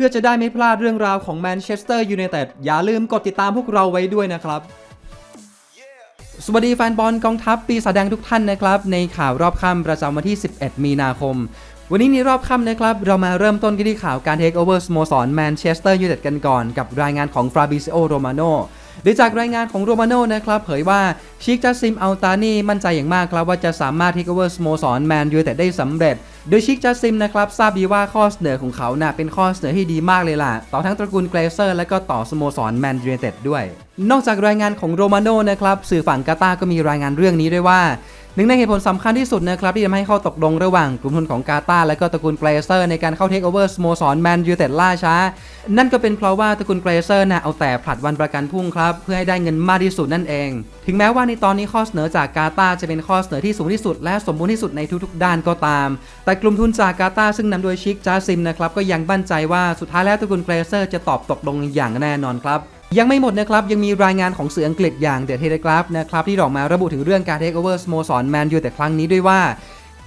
พื่อจะได้ไม่พลาดเรื่องราวของแมนเชสเตอร์ยูไนเต็ดอย่าลืมกดติดตามพวกเราไว้ด้วยนะครับ สวัสดีแฟนบอลกองทัพปีสาแดงทุกท่านนะครับ ในข่าวรอบค่ำประจำวันที่ 11 มีนาคม วันนี้ในรอบค่ำนะครับ เรามาเริ่มต้นกันที่ข่าวการเทคโอเวอร์สโมสรแมนเชสเตอร์ยูไนเต็ดกันก่อน กับรายงานของฟราบิซิโอโรมาโน โดยจากรายงานของโรมาโน่นะครับเผยว่าชิกจัสซิมอัลตานีมั่นใจอย่างมากครับว่าจะสามารถเทคโอเวอร์สโมสรแมนยูแต่ได้สำเร็จ โดยชิกจัสซิมนะครับทราบดีว่าข้อเสนอของเขาน่ะเป็นข้อเสนอที่ดีมากเลยล่ะ ต่อทั้งตระกูลเกรเซอร์และก็ต่อสโมสรแมนยูเต็ดด้วย นอกจากรายงานของโรมาโน่นะครับสื่อฝั่งกาตาร์ก็มีรายงานเรื่องนี้ด้วยว่า นึ่งในเหตุผลสำคัญที่สุดนะครับที่ทำให้ข้อตกลงระหว่างกลุ่มทุนของกาตาและก็ตระกูลเกรเซอร์ในการเข้าเทคโอเวอร์สโมสรแมนยูเต็ดล่าช้า นั่นก็เป็นเพราะว่าตระกูลเกรเซอร์นะเอาแต่ผลัดวันประกันพรุ่งครับ เพื่อให้ได้เงินมากที่สุดนั่นเอง ถึงแม้ว่าในตอนนี้ข้อเสนอจากกาตาจะเป็นข้อเสนอที่สูงที่สุด และสมบูรณ์ที่สุดในทุกๆ ด้านก็ตาม แต่กลุ่มทุนจากกาตาซึ่งนำโดยชิคจาซิมนะครับก็ยังมั่นใจว่าสุดท้ายแล้วตระกูลเกรเซอร์จะตอบตกลงอย่างแน่นอนครับ ยังไม่หมดนะครับ ยังมีรายงานของสื่ออังกฤษอย่าง The Telegraph นะครับที่ออกมาระบุถึงเรื่องการเทคโอเวอร์สโมสรแมนยูแต่ครั้งนี้ด้วยว่า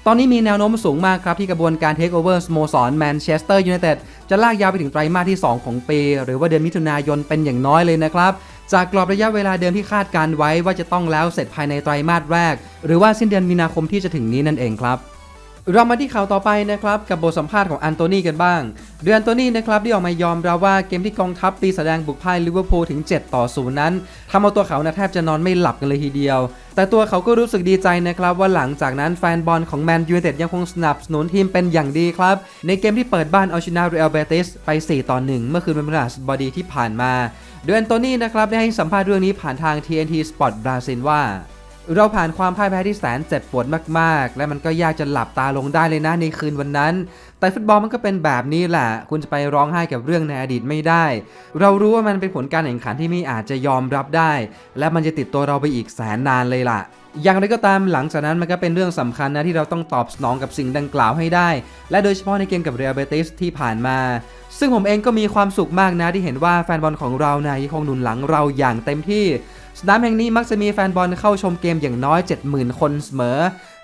ตอนนี้มีแนวโน้มสูงมากครับ ที่กระบวนการเทคโอเวอร์สโมสรแมนเชสเตอร์ยูไนเต็ดจะลากยาวไปถึงไตรมาสที่ 2 ของปี หรือว่าเดือนมิถุนายนเป็นอย่างน้อยเลยนะครับจากกรอบระยะเวลาเดิมที่คาดการไว้ว่าจะต้องแล้วเสร็จภายในไตรมาสแรก หรือว่าสิ้นเดือนมีนาคมที่จะถึงนี้นั่นเองครับ เรามาที่ข่าวต่อไปนะครับกับบทสัมภาษณ์ของอันโตนีกันบ้าง โดยอันโตนีนะครับได้ออกมายอมรับว่าเกมที่กองทัพปีแสดงบุกพ่ายลิเวอร์พูลถึง 7 ต่อ 0 นั้นทำเอาตัวเขานะแทบจะนอนไม่หลับกันเลยทีเดียว แต่ตัวเขาก็รู้สึกดีใจนะครับว่าหลังจากนั้นแฟนบอลของแมนยูเต็ดยังคงสนับสนุนทีมเป็นอย่างดีครับ ในเกมที่เปิดบ้านเอาชนะเรอัลเบติสไป 4 ต่อ 1 เมื่อคืนวันพฤหัสบดีที่ผ่านมา โดยอันโตนีนะครับได้ให้สัมภาษณ์เรื่องนี้ผ่านทาง TNT Sport บราซิลว่า เราผ่านความพ่ายแพ้ที่แสนเจ็บปวดมากๆ และมันก็ยากจะหลับตาลงได้เลยนะในคืนวันนั้น แต่ฟุตบอลมันก็เป็นแบบนี้แหละ คุณจะไปร้องไห้กับเรื่องในอดีตไม่ได้ เรารู้ว่ามันเป็นผลการแข่งขันที่ไม่อาจจะยอมรับได้ และมันจะติดตัวเราไปอีกแสนนานเลยล่ะอย่างไรก็ตามหลังจากนั้นมันก็เป็นเรื่องสำคัญนะที่เราต้องตอบสนองกับสิ่งดังกล่าวให้ได้ และโดยเฉพาะในเกมกับเรอัลเบติสที่ผ่านมา ซึ่งผมเองก็มีความสุขมากนะที่เห็นว่าแฟนบอลของเรานะยังคงหนุนหลังเราอย่างเต็มที่ สนามแห่งนี้มักจะมีแฟนบอลเข้าชมเกมอย่างน้อย 70,000 คนเสมอ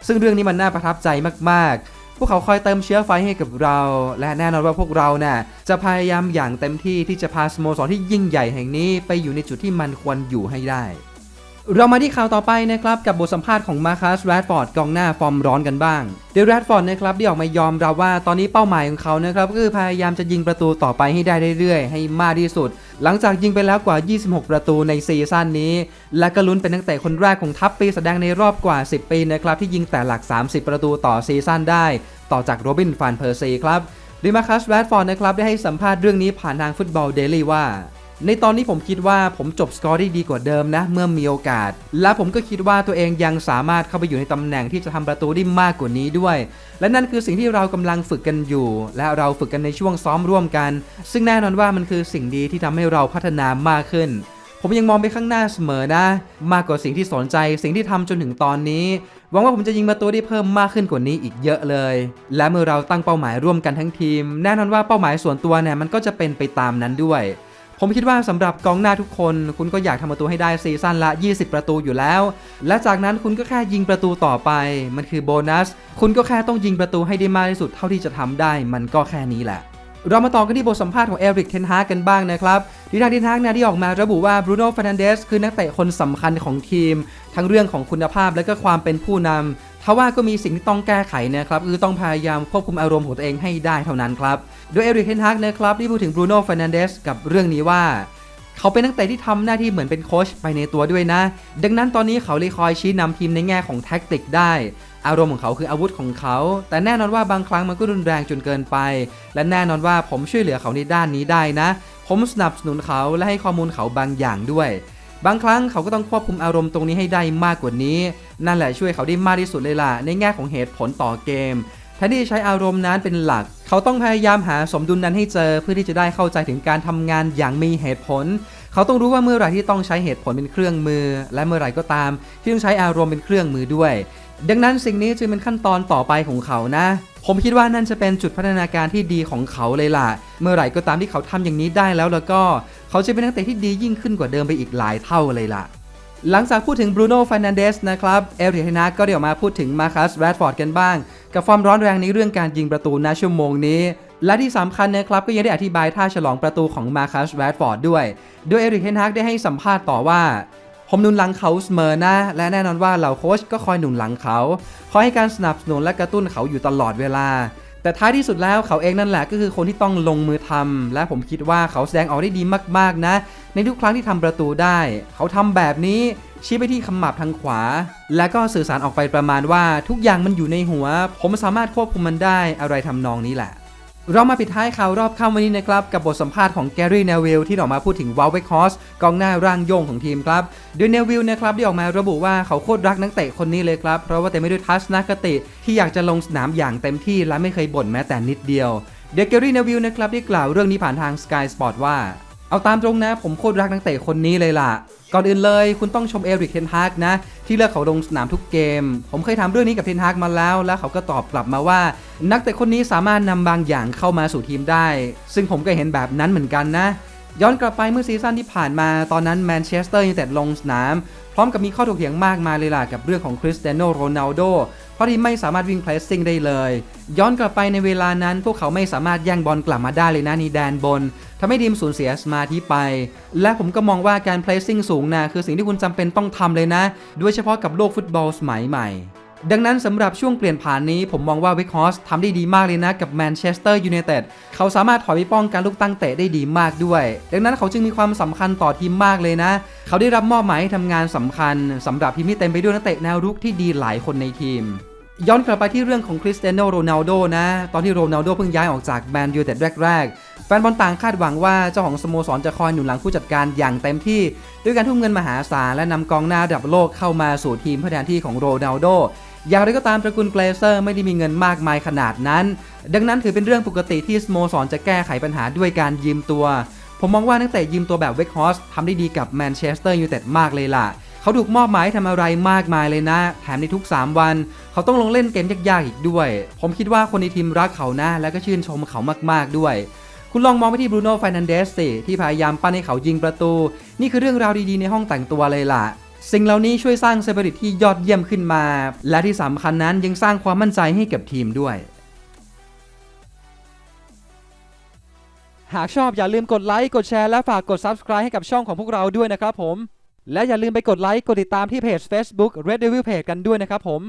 ซึ่งเรื่องนี้มันน่าประทับใจมากๆ พวกเขาคอยเติมเชื้อไฟให้กับเรา และแน่นอนว่าพวกเราน่ะจะพยายามอย่างเต็มที่ที่จะพาสโมสรที่ยิ่งใหญ่แห่งนี้ไปอยู่ในจุดที่มันควรอยู่ให้ได้ เรามาที่ข่าวต่อไปนะครับกับบทสัมภาษณ์ของมาคัสแรดฟอร์ดกองหน้าฟอร์มร้อนกันบ้างเดแรดฟอร์ดนะครับได้ออกมายอมรับว่าตอนนี้เป้าหมายของเขานะครับก็คือพยายามจะยิงประตูต่อไปให้ได้เรื่อยๆ ให้มากที่สุด หลังจากยิงไปแล้วกว่า 26 ประตูในซีซั่นนี้ และก็ลุ้นเป็นนักเตะคนแรกของทัพปีแสดงในรอบกว่า 10 ปีนะครับที่ยิงแต่หลัก 30 ประตูต่อซีซั่นได้ ต่อจากโรบินฟานเพอร์ซีครับดิมาคัสแรดฟอร์ดนะครับได้ให้สัมภาษณ์เรื่องนี้ผ่านทางฟุตบอลเดลี่ว่า ในตอนนี้ผมคิดว่าผมจบสกอร์ได้ดีกว่าเดิมนะ เมื่อมีโอกาส และผมก็คิดว่าตัวเองยังสามารถเข้าไปอยู่ในตำแหน่งที่จะทำประตูได้มากกว่านี้ด้วย และนั่นคือสิ่งที่เรากำลังฝึกกันอยู่ และเราฝึกกันในช่วงซ้อมร่วมกัน ซึ่งแน่นอนว่ามันคือสิ่งดีที่ทำให้เราพัฒนามากขึ้น ผมยังมองไปข้างหน้าเสมอนะ มากกว่าสิ่งที่สนใจ สิ่งที่ทำจนถึงตอนนี้หวังว่าผมจะยิงประตูได้เพิ่มมากขึ้นกว่านี้อีกเยอะเลย และเมื่อเราตั้งเป้าหมายร่วมกันทั้งทีม แน่นอนว่าเป้าหมายส่วนตัวเนี่ยมันก็จะเป็นไปตามนั้นด้วย ผมคิดว่าสำหรับกองหน้าทุกคน คุณก็อยากทำประตูให้ได้ซีซั่นละ 20 ประตูอยู่แล้ว และจากนั้นคุณก็แค่ยิงประตูต่อไป มันคือโบนัส คุณก็แค่ต้องยิงประตูให้ได้มากที่สุดเท่าที่จะทำได้ มันก็แค่นี้แหละเรามาต่อกันที่บทสัมภาษณ์ของเอริกเทนฮากันบ้างนะครับที่ทางเทนฮากนะที่ออกมาระบุว่าบรูโน่ฟ r นันเดสคือนักเตะคนสำคัญของทีม ทั้งเรื่องของคุณภาพและก็ความเป็นผู้นำ ทว่าก็มีสิ่งที่ต้องแก้ไขนะครับคือต้องพยายามควบคุมอารมณ์ของตัวเองให้ได้เท่านั้นครับ โดยเอริกเทนฮากนะครับที่พูดถึงบรูโน่ฟ r นันเดสกับเรื่องนี้ว่า เขาเป็นนักเตะที่ทำหน้าที่เหมือนเป็นโค้ชไปในตัวด้วยนะ ดังนั้นตอนนี้เขาเลยคอยชี้นำทีมในแง่ของแท็กติกได้ อารมณ์ของเขาคืออาวุธของเขา แต่แน่นอนว่าบางครั้งมันก็รุนแรงจนเกินไป และแน่นอนว่าผมช่วยเหลือเขาในด้านนี้ได้นะ ผมสนับสนุนเขาและให้ข้อมูลเขาบางอย่างด้วย บางครั้งเขาก็ต้องควบคุมอารมณ์ตรงนี้ให้ได้มากกว่านี้ นั่นแหละช่วยเขาได้มากที่สุดเลยล่ะ ในแง่ของเหตุผลต่อเกมแทนที่จะใช้อารมณ์นั้นเป็นหลัก เขาต้องพยายามหาสมดุลนั้นให้เจอเพื่อที่จะได้เข้าใจถึงการทำงานอย่างมีเหตุผล เขาต้องรู้ว่าเมื่อไรที่ต้องใช้เหตุผลเป็นเครื่องมือ และเมื่อไรก็ตาม ที่ต้องใช้อารมณ์เป็นเครื่องมือด้วย ดังนั้นสิ่งนี้จึงเป็นขั้นตอนต่อไปของเขานะ ผมคิดว่านั่นจะเป็นจุดพัฒนาการที่ดีของเขาเลยล่ะ เมื่อไหร่ก็ตามที่เขาทำอย่างนี้ได้แล้วแล้วก็ เขาจะเป็นนักเตะที่ดียิ่งขึ้นกว่าเดิมไปอีกหลายเท่าเลยล่ะ หลังจากพูดถึงบรูโน่ฟ r นันเดสนะครับ เอริเทนาก็เดี๋ยวมาพูดถึงมาคัสแรดฟอร์ดกันบ้าง กับความร้อนแรงในเรื่องการยิงประตูณชั่วโมงนี้และที่สำคัญนะครับก็ยังได้อธิบายท่าฉลองประตูของมาคัสแรดฟอร์ดด้วย โดยเอริกเทนฮากได้ให้สัมภาษณ์ต่อว่า ผมหนุนหลังเขาเสมอนะ และแน่นอนว่าเหล่าโค้ชก็คอยหนุนหลังเขา คอยให้การสนับสนุนและกระตุ้นเขาอยู่ตลอดเวลา แต่ท้ายที่สุดแล้วเขาเองนั่นแหละก็คือคนที่ต้องลงมือทำและผมคิดว่าเขาแสดงออกได้ดีมากๆนะ ในทุกครั้งที่ทำประตูได้ เขาทำแบบนี้ชี้ไปที่ขมับทางขวา และก็สื่อสารออกไปประมาณว่าทุกอย่างมันอยู่ในหัว ผมสามารถควบคุมมันได้อะไรทำนองนี้แหละ เรามาปิดท้ายข่าวรอบค่ำวันนี้นะครับ กับบทสัมภาษณ์ของแกรี่เนวิลที่ออกมาพูดถึงวอลเวคอสกองหน้าร่างโยงของทีมครับ โดยเนวิลนะครับได้ออกมาระบุว่าเขาโคตรรักนักเตะคนนี้เลยครับ เพราะว่าเต็มไปด้วยทัศนคติที่อยากจะลงสนามอย่างเต็มที่และไม่เคยบ่นแม้แต่นิดเดียวเดยวแกรี่เนวิลนะครับได้กล่าวเรื่องนี้ผ่านทาง Sky Sport ว่า เอาตามตรงนะผมโคตรรักนักเตะคนนี้เลยล่ะ ก่อนอื่นเลยคุณต้องชมเอริกเทนฮากนะ ที่เลือกเขาลงสนามทุกเกม ผมเคยทำเรื่องนี้กับเทนฮากมาแล้ว แล้วเขาก็ตอบกลับมาว่า นักเตะคนนี้สามารถนำบางอย่างเข้ามาสู่ทีมได้ ซึ่งผมก็เห็นแบบนั้นเหมือนกันนะ ย้อนกลับไปเมื่อซีซั่นที่ผ่านมาตอนนั้นแมนเชสเตอร์ยูไนเต็ดลงสนาม พร้อมกับมีข้อถกเถียงมากมายเลยล่ะกับเรื่องของคริสเตียโนโรนัลโดเพราะที่ไม่สามารถวิ่งเพลสซิ่งได้เลย ย้อนกลับไปในเวลานั้น พวกเขาไม่สามารถแย่งบอลกลับมาได้เลยนะในแดนบน ทำให้ทีมสูญเสียสมาธิไป และผมก็มองว่าการเพลสซิ่งสูงนะคือสิ่งที่คุณจำเป็นต้องทำเลยนะ โดยเฉพาะกับโลกฟุตบอลสมัยใหม่ ดังนั้นสำหรับช่วงเปลี่ยนผ่านนี้ ผมมองว่าวิคฮอสทำได้ดีมากเลยนะกับแมนเชสเตอร์ยูไนเต็ดเขาสามารถถอยไปป้องการลูกตั้งเตะได้ดีมากด้วย ดังนั้นเขาจึงมีความสำคัญต่อทีมมากเลยนะ เขาได้รับมอบหมายให้ทำงานสำคัญสำหรับทีมที่เต็มไปด้วยนักเตะแนวรุกที่ดีหลายคนในทีม ย้อนกลับไปที่เรื่องของคริสเตียโนโรนัลโดนะ ตอนที่โรนัลโดเพิ่งย้ายออกจากแมนยูแต่แรกๆ แฟนบอลต่างคาดหวังว่าเจ้าของสโมสรจะคอยหนุนหลังผู้จัดการอย่างเต็มที่ ด้วยการทุ่มเงินมหาศาลและนำกองหน้าระดับโลกเข้ามาสู่ทีมเพื่อแทนที่ของโรนัลโดอย่างไรก็ตามตระกูลเกรเซอร์ไม่ได้มีเงินมากมายขนาดนั้น ดังนั้นถือเป็นเรื่องปกติที่สโมสรจะแก้ไขปัญหาด้วยการยืมตัว ผมมองว่านักเตะยืมตัวแบบเวกฮอสทำได้ดีกับแมนเชสเตอร์ยูไนเต็ดมากเลยล่ะ เขาถูกมอบหมายทำอะไรมากมายเลยนะ แถมในทุก 3 วัน เขาต้องลงเล่นเกมยากๆอีกด้วย ผมคิดว่าคนในทีมรักเขานะ และก็ชื่นชมเขามากๆด้วย คุณลองมองไปที่บรูโน่ f ฟนันเดสสิที่พยายามปั้นให้เขายิงประตู นี่คือเรื่องราวดีๆในห้องแต่งตัวเลยล่ะสิ่งเหล่านี้ช่วยสร้างสปิริตที่ยอดเยี่ยมขึ้นมา และที่สำคัญนั้นยังสร้างความมั่นใจให้กับทีมด้วย หากชอบอย่าลืมกดไลค์ กดแชร์ และฝากกด Subscribe ให้กับช่องของพวกเราด้วยนะครับผม และอย่าลืมไปกดไลค์ กดติดตามที่เพจ Facebook Red Devil Page กันด้วยนะครับผม